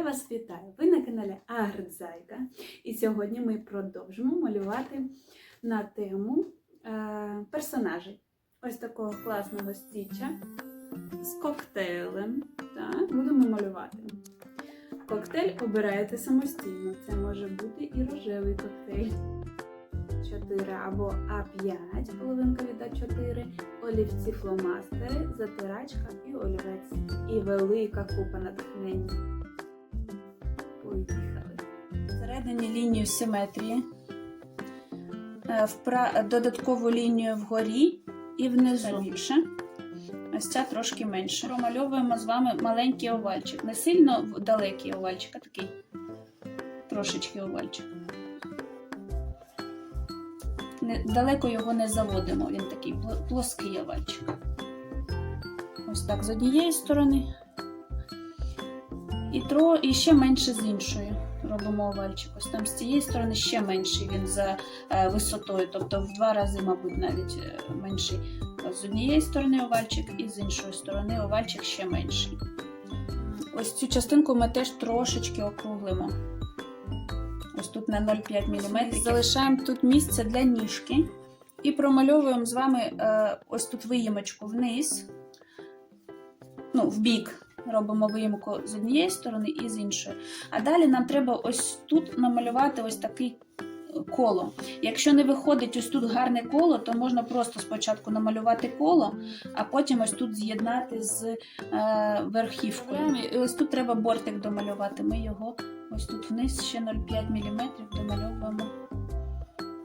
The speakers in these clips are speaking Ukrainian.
Я вас вітаю! Ви на каналі Агрзайка. І сьогодні ми продовжимо малювати на тему е, персонажей. Ось такого класного стіча з коктейлем. Так, будемо малювати. Коктейль обираєте самостійно. Це може бути і рожевий коктейль. 4 або А5, половинка від А4, олівці фломастери, затирачка і олівець. І велика купа натхнення. Поїхали. Всередині лінію симетрії, е, додаткову лінію вгорі і внизу більше. Ось ця трошки менше. Промальовуємо з вами маленький овальчик. Не сильно далекий овальчик, а такий трошечки овальчик. Далеко його не заводимо, він такий плоский овальчик. Ось так з однієї сторони. І, тро, і ще менше з іншої робимо овальчик. Ось там з цієї сторони ще менший він за е, висотою, тобто в два рази, мабуть, навіть е, менший. Ось з однієї сторони овальчик, і з іншої сторони овальчик ще менший. Ось цю частинку ми теж трошечки округлимо. Ось тут на 0,5 мм. Залишаємо тут місце для ніжки. І промальовуємо з вами е, ось тут виїмочку вниз, ну, в бік. Робимо виїмку з однієї сторони і з іншої. А далі нам треба ось тут намалювати ось такий коло. Якщо не виходить ось тут гарне коло, то можна просто спочатку намалювати коло, а потім ось тут з'єднати з е, верхівкою. І ось тут треба бортик домалювати. Ми його ось тут вниз ще 0,5 мм домальовуємо.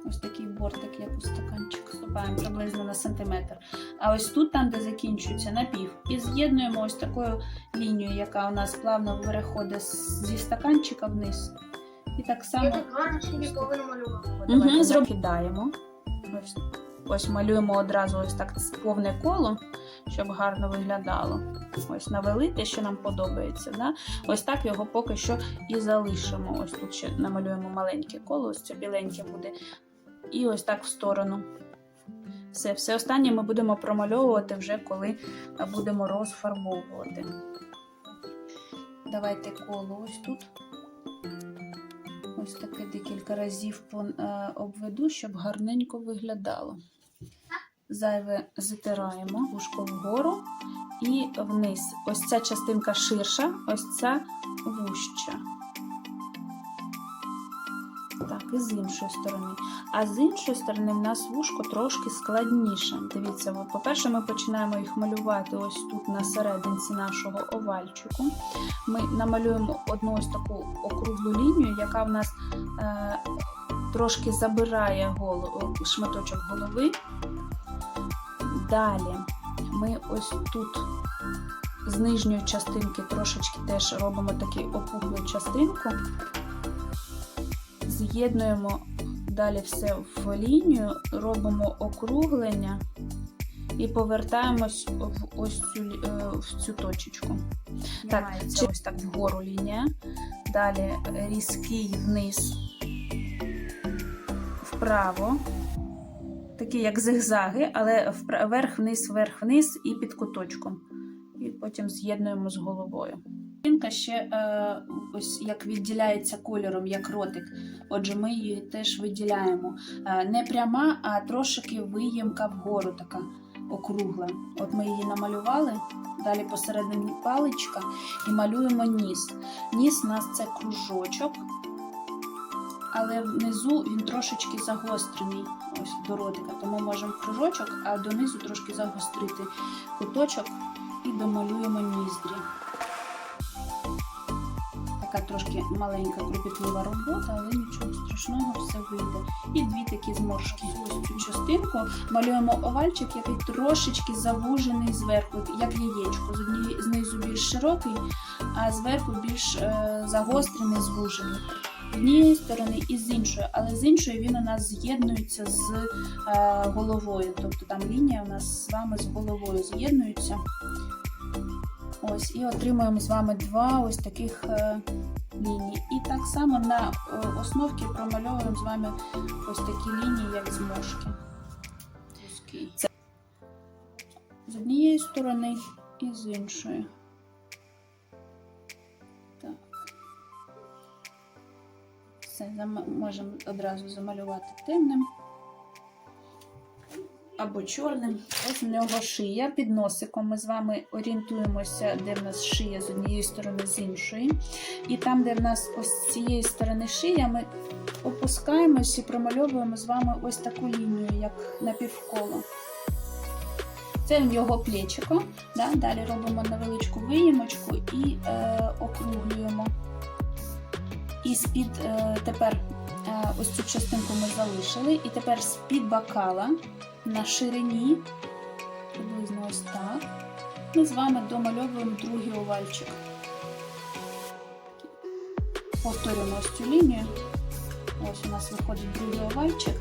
Ось такий бортик, як у стаканчик, ступаємо приблизно на сантиметр. А ось тут, там, де закінчується напів, і з'єднуємо ось такою лінією, яка у нас плавно переходить зі стаканчика вниз. І так само. Я так гарно ніколи не малювала. Ось, ось малюємо одразу ось так повне коло, щоб гарно виглядало. Ось навели те, що нам подобається. Да? Ось так його поки що і залишимо. Ось тут ще намалюємо маленьке коло, ось це біленьке буде. І ось так в сторону. Все, все останнє ми будемо промальовувати вже коли будемо розфарбовувати. Давайте коло ось тут. Ось таке декілька разів е, обведу, щоб гарненько виглядало. Зайве затираємо вушко вгору і вниз. Ось ця частинка ширша, ось ця вуща. Так, і з іншої сторони. А з іншої сторони в нас вушко трошки складніше. Дивіться, по-перше, ми починаємо їх малювати ось тут на серединці нашого овальчику. Ми намалюємо одну ось таку округлу лінію, яка в нас е, трошки забирає голову, шматочок голови. Далі ми ось тут з нижньої частинки трошечки теж робимо таку опуклу частинку, з'єднуємо далі все в лінію, робимо округлення і повертаємось в ось цю, е, в цю точечку. Так, це ось так вгору лінія. Далі різкий вниз, вправо. Такі як зигзаги, але вверх-вниз, вверх-вниз і під куточком. І потім з'єднуємо з головою. Жінка ще е, ось як відділяється кольором, як ротик. Отже, ми її теж виділяємо. Е, не пряма, а трошки виємка вгору така округла. От ми її намалювали, далі посередині паличка і малюємо ніс. Ніс у нас це кружочок, але внизу він трошечки загострений ось до ротика. Тому можемо кружочок, а донизу трошки загострити куточок і домалюємо ніздрі. Така трошки маленька кропітлива робота, але нічого страшного, все вийде. І дві такі зморшки. Ось цю частинку малюємо овальчик, який трошечки завужений зверху, як яєчко. З однієї знизу більш широкий, а зверху більш е, загострений, звужений. З однієї сторони і з іншої, але з іншої він у нас з'єднується з е, головою. Тобто там лінія у нас з вами з головою з'єднується. Ось, і отримуємо з вами два ось таких е, ліній. І так само на е, основці промальовуємо з вами ось такі лінії, як зморшки. З однієї сторони і з іншої. Так. Все, можемо одразу замалювати темним або чорним. Ось в нього шия під носиком. Ми з вами орієнтуємося, де в нас шия з однієї сторони, з іншої. І там, де в нас ось з цієї сторони шия, ми опускаємось і промальовуємо з вами ось таку лінію, як напівколо. Це в його плечико. Да? Далі робимо невеличку виїмочку і е, округлюємо. І з-під е, тепер ось цю частинку ми залишили. І тепер з-під бокала на ширині, приблизно ось так, ми з вами домальовуємо другий овальчик. Повторюємо ось цю лінію. Ось у нас виходить другий овальчик.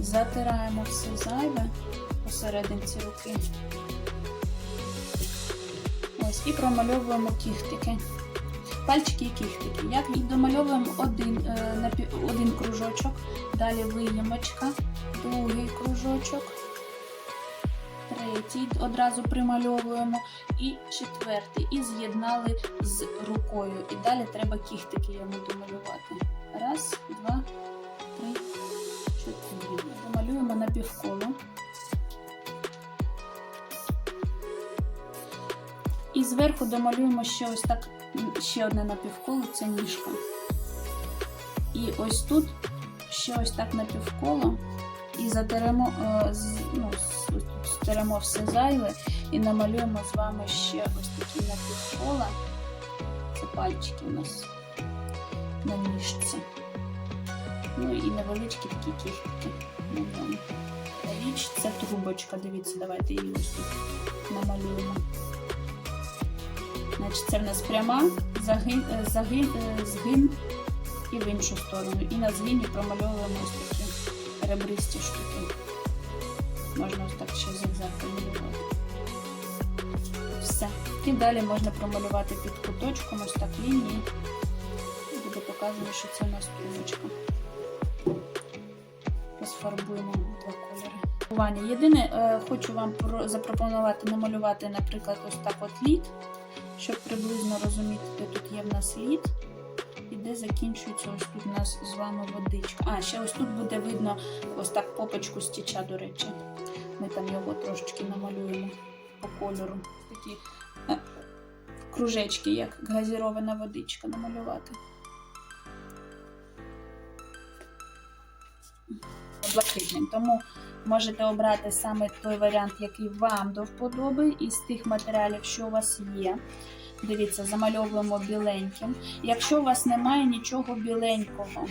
Затираємо все зайве посерединці руки. Ось, і промальовуємо кіхтики. Пальчики і кіхтики. Як і домальовуємо один, е, один кружочок, далі виємочка, другий кружочок, третій одразу примальовуємо, і четвертий. І з'єднали з рукою. І далі треба кіхтики йому домалювати. Раз, два, три, чотири. Домалюємо напівколо. І зверху домалюємо ще ось так, ще одне напівколо, це ніжка. І ось тут ще ось так напівколо. І затеремо, е, ну, стеремо все зайве і намалюємо з вами ще ось такі напівкола. Це пальчики у нас на ніжці. Ну і невеличкі такі кіхтики. Річ це трубочка. Дивіться, давайте її ось тут. Значить, це в нас пряма, загин, е, загин, е, згин і в іншу сторону. І на згині промальовуємо ось такі ребристі штуки. Можна ось так ще зигзаг промалювати. Все. І далі можна промалювати під куточком ось так лінії. Буде показано, що це у нас трубочка. Розфарбуємо два кольори. Єдине, е, хочу вам запропонувати намалювати, наприклад, ось так от лід, щоб приблизно розуміти, де тут є в нас лід і де закінчується ось тут у нас з вами водичка. А, ще ось тут буде видно ось так попочку стіча, до речі. Ми там його трошечки намалюємо по кольору. Такі е, кружечки, як газірована водичка намалювати. Блакитним. Тому можете обрати саме той варіант, який вам до вподоби, із тих матеріалів, що у вас є. Дивіться, замальовуємо біленьким. Якщо у вас немає нічого біленького,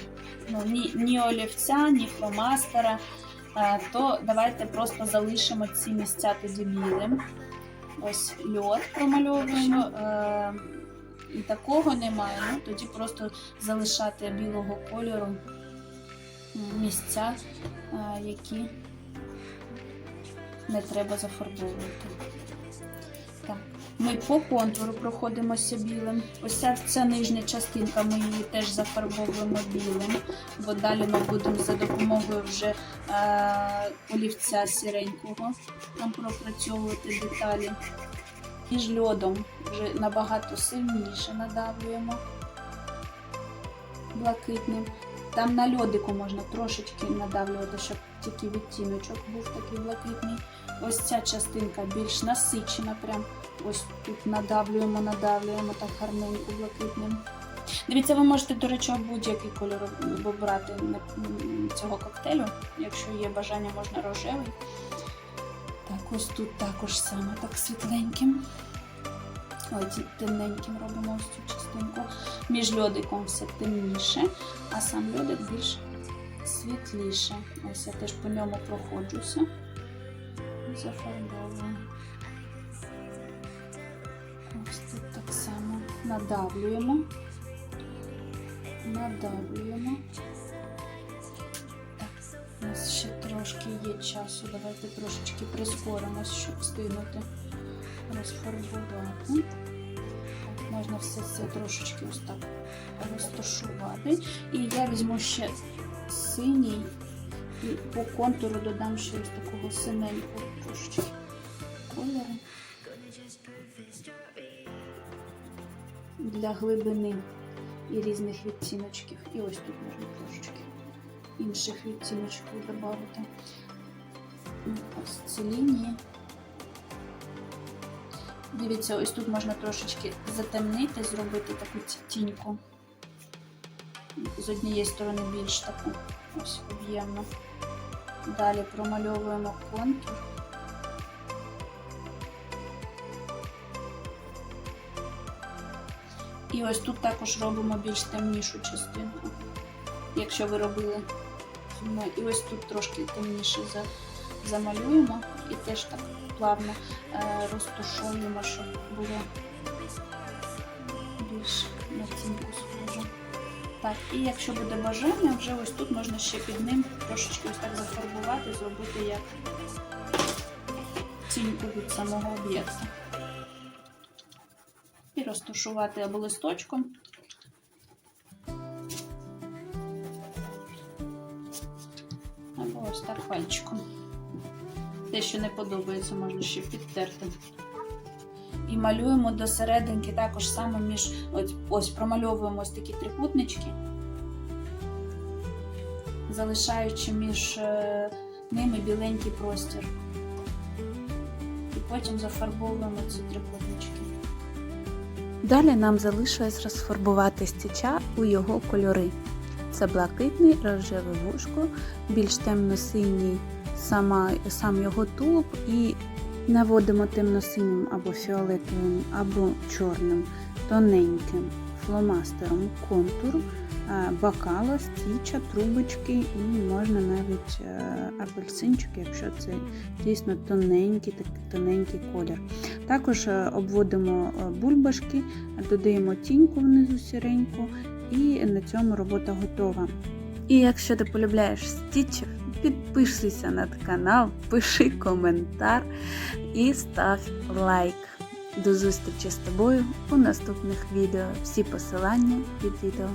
ну, ні, ні олівця, ні фломастера, е, то давайте просто залишимо ці місця тоді білим. Ось льод промальовуємо. Е, і такого немає, ну тоді просто залишати білого кольору місця, е, які не треба зафарбовувати. Так. Ми по контуру проходимося білим. Ось ця, нижня частинка, ми її теж зафарбовуємо білим, бо далі ми будемо за допомогою вже е, олівця сіренького там пропрацьовувати деталі. Між льодом вже набагато сильніше надавлюємо блакитним. Там на льодику можна трошечки надавлювати, щоб тільки відтіночок був такий блакитний. Ось ця частинка більш насичена, прям ось тут надавлюємо, надавлюємо так гарненько блакитним. Дивіться, ви можете, до речі, будь-який кольор обрати цього коктейлю. Якщо є бажання, можна рожевий. Так, ось тут також саме так світленьким. Ой, темненьким робимо ось цю частинку. Між льодиком все темніше, а сам льодик більш світліше. Ось я теж по ньому проходжуся. Зафарбовую. Ось тут так само надавлюємо. Надавлюємо. Так, у нас ще трошки є часу. Давайте трошечки прискоримось, щоб встигнути розфарбувати. Можна все це трошечки ось так розташувати. І я візьму ще синій і по контуру додам ще ось такого синенького трошечки кольору. Для глибини. і різних відтіночків. І ось тут можна трошечки інших відтіночків додати. Ось ці лінії. Дивіться, ось тут можна трошечки затемнити, зробити таку тіньку. З однієї сторони більш таку ось об'ємну. Далі промальовуємо контур. І ось тут також робимо більш темнішу частинку, якщо ви робили. І ось тут трошки темніше замалюємо і теж так плавно е, розтушуємо, щоб було більш на цінку схоже. Так, і якщо буде бажання, вже ось тут можна ще під ним трошечки ось так зафарбувати, зробити як ціньку від самого об'єкта. І розташувати або листочком. Або ось так пальчиком. Те, що не подобається, можна ще підтерти. І малюємо до серединки також саме між ось, ось промальовуємо ось такі трикутнички, залишаючи між е, ними біленький простір. І потім зафарбовуємо ці трикутнички. Далі нам залишилось розфарбувати стіча у його кольори. Це блакитний, рожеве вушко, більш темно-синій сама, сам його тулуб і наводимо темно-синім або фіолетовим, або чорним, тоненьким фломастером контур, е, бакала, стіча, трубочки і можна навіть е, апельсинчик, якщо це дійсно тоненький, такий тоненький колір. Також е, обводимо бульбашки, додаємо тіньку внизу сіреньку, і на цьому робота готова. І якщо ти полюбляєш стічів, підписуйся на канал, пиши коментар і став лайк. До зустрічі з тобою у наступних відео. Всі посилання під відео.